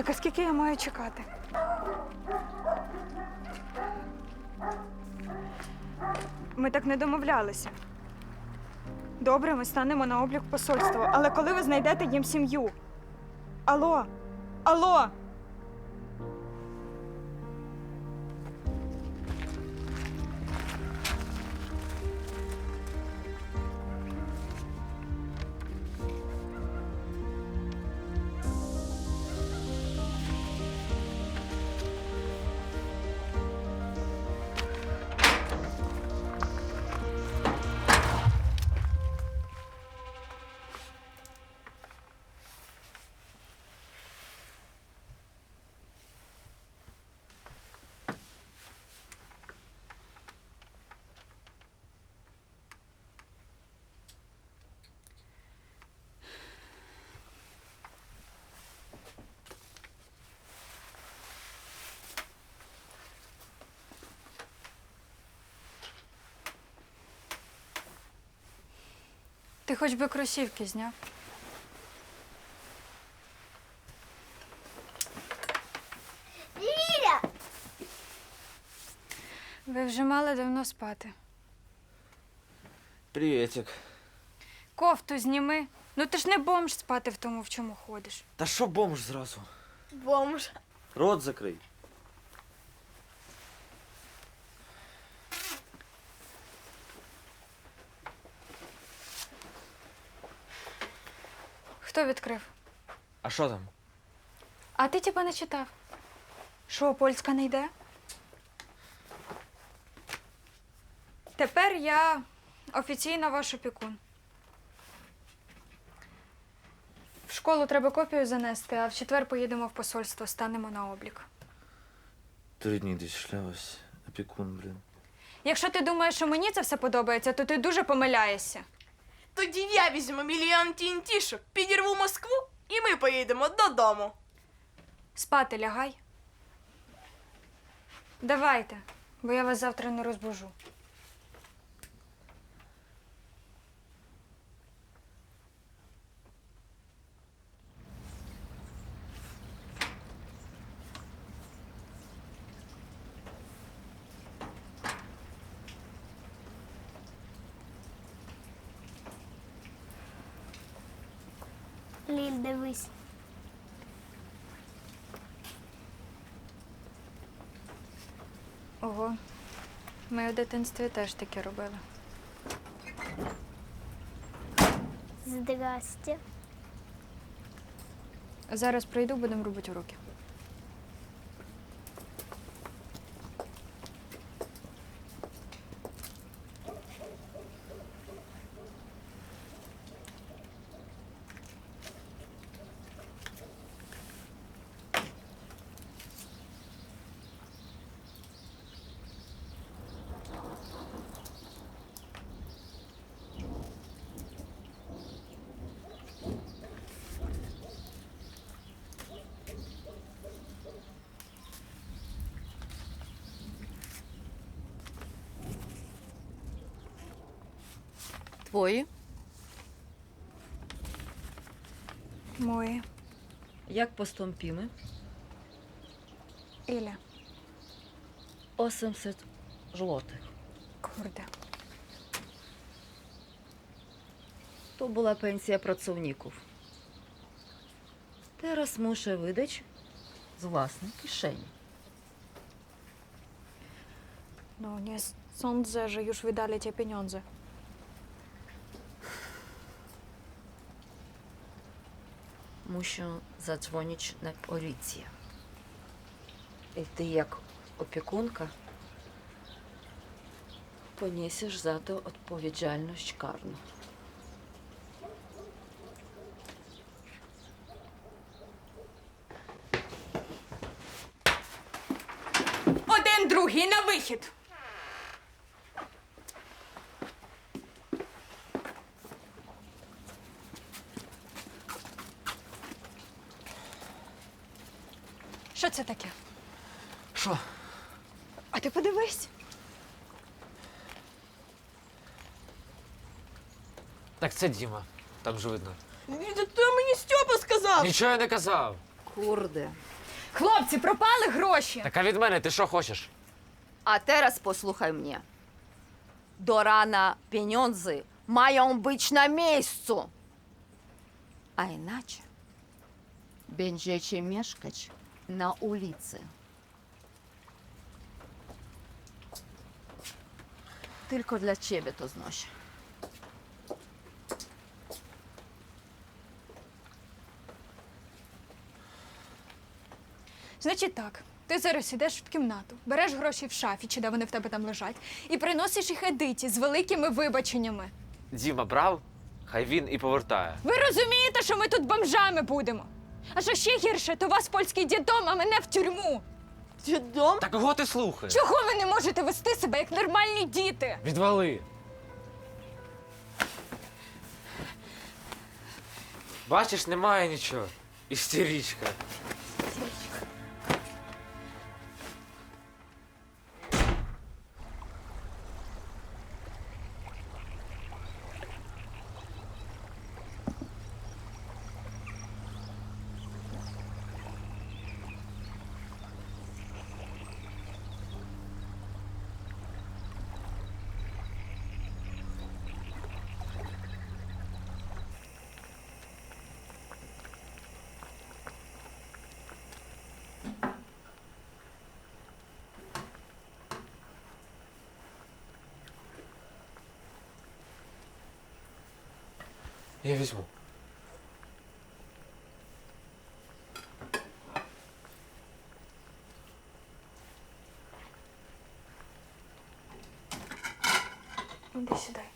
Так а скільки я маю чекати? Ми так не домовлялися. Добре, ми станемо на облік посольства, але коли ви знайдете їм сім'ю? Алло? Алло? Ти хоч би кросівки зняв. Ліля! Ви вже мали давно спати. Привітик. Кофту зніми. Ну ти ж не бомж спати в тому, в чому ходиш. Та що бомж зразу? Бомж. Рот закрий. Хто відкрив? А що там? А ти типа не читав. Що, польська не йде? Тепер я офіційно ваш опікун. В школу треба копію занести, а в четвер поїдемо в посольство, станемо на облік. Три дні десь шлялась. Опікун, блін. Якщо ти думаєш, що мені це все подобається, то ти дуже помиляєшся. Тоді я візьму мільйон тінтішок, підірву Москву, і ми поїдемо додому. Спати лягай. Давайте, бо я вас завтра не розбужу. Ліль, дивись. Ого. Ми у дитинстві теж таке робили. Здрасте. Зараз прийду, будемо робити уроки. Твої? Мої. Як постąpimy? Іля. 800 złotych. Курде. To była pensja pracowników. Teraz muszę wydać z własnej kieszeni. No nie sądzę, że już wydali te pieniądze. Muszę zadzwonić na policję. I ty jak opiekunka poniesiesz za to odpowiedzialność karną. Один, другий, на вихід! Що це таке? Що? А ти подивись. Так це Діма, там же видно. Ні, мені Стьопа сказав. Нічого я не казав. Kurde. Хлопці, пропали гроші. Так а від мене ти що хочеш? A teraz posłuchaj mnie. Do rana pieniądze mają być na miejscu. A inaczej będziecie mieszkać na ulicy. Tylko dla ciebie to znoszę. Значить так, ти зараз ідеш в кімнату, береш гроші в шафі, чи де вони в тебе там лежать, і приносиш їх Едиті з великими вибаченнями. Діма брав, хай він і повертає. Ви розумієте, що ми тут бомжами будемо? А що ще гірше, то вас польський дідом, а мене в тюрму. Дідом? Та кого ти слухаєш? Чого ви не можете вести себе як нормальні діти? Відвали. Бачиш, немає нічого. Істерічка. Я візьму. Іди сюди.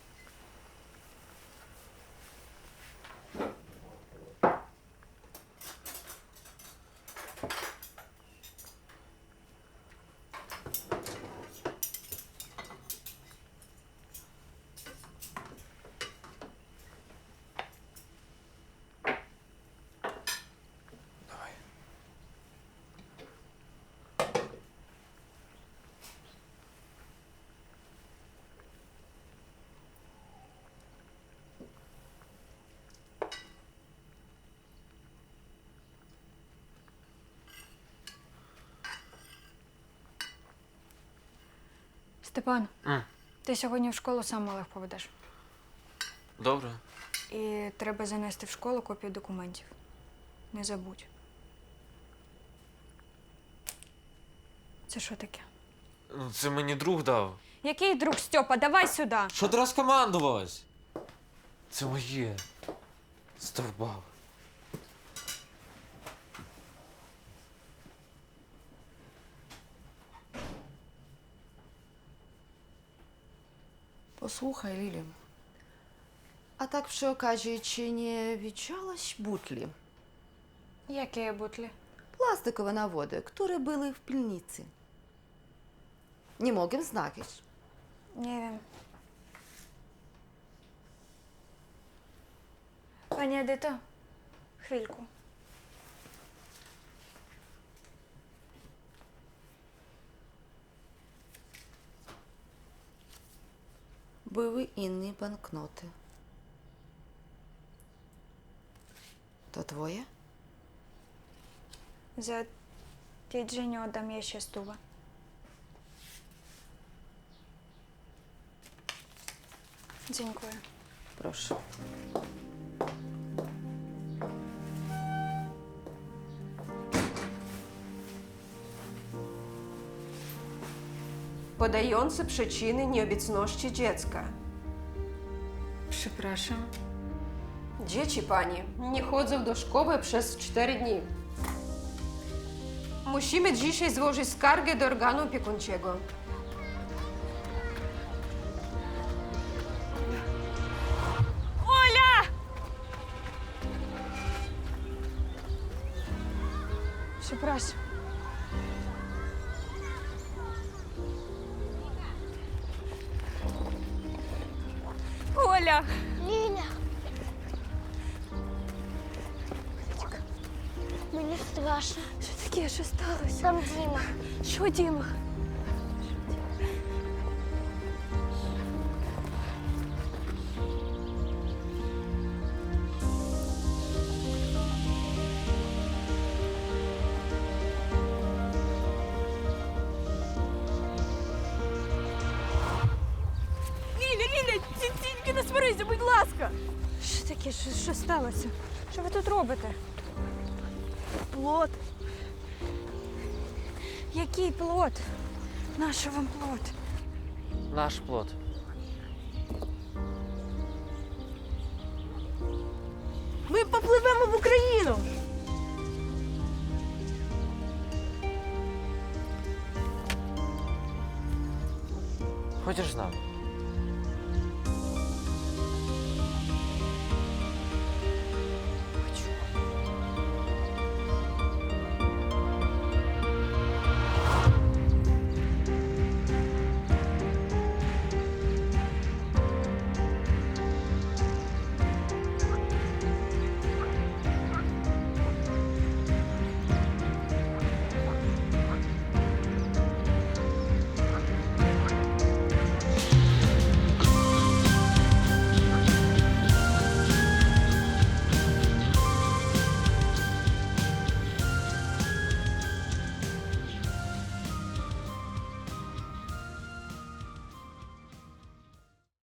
Степан, М. ти сьогодні в школу сам малих поведеш. Добре. І треба занести в школу копію документів. Не забудь. Це що таке? Ну, це мені друг дав. Який друг Стьопа? Давай сюди. Що ти розкомандувалась? Це моє. Стовбав. Posłuchaj, Lili. A tak przy okazji, czy nie widziałaś butli? Які бутлі? Plastikowe nawody, które były w pilnicy. Nie mogę znaleźć. Nie wiem. Пані Едито, хвильку. Były inne banknoty. To twoje? За дідженю отдам я ще стуба. Дякую. Proszę. Podający przyczyny nieobecności dziecka. Przepraszam. Dzieci pani nie chodzą do szkoły przez 4 dni. Musimy dzisiaj złożyć skargę do organu opiekuńczego. Оля! Ліля. Мені страшно. Що таке? Що сталося? Там Діма. Що, Діма? Що? Що, що сталося? Що ви тут робите? Плот. Який плод? Нащо вам плод? Наш плод. Ми попливемо в Україну. Хочеш з нами?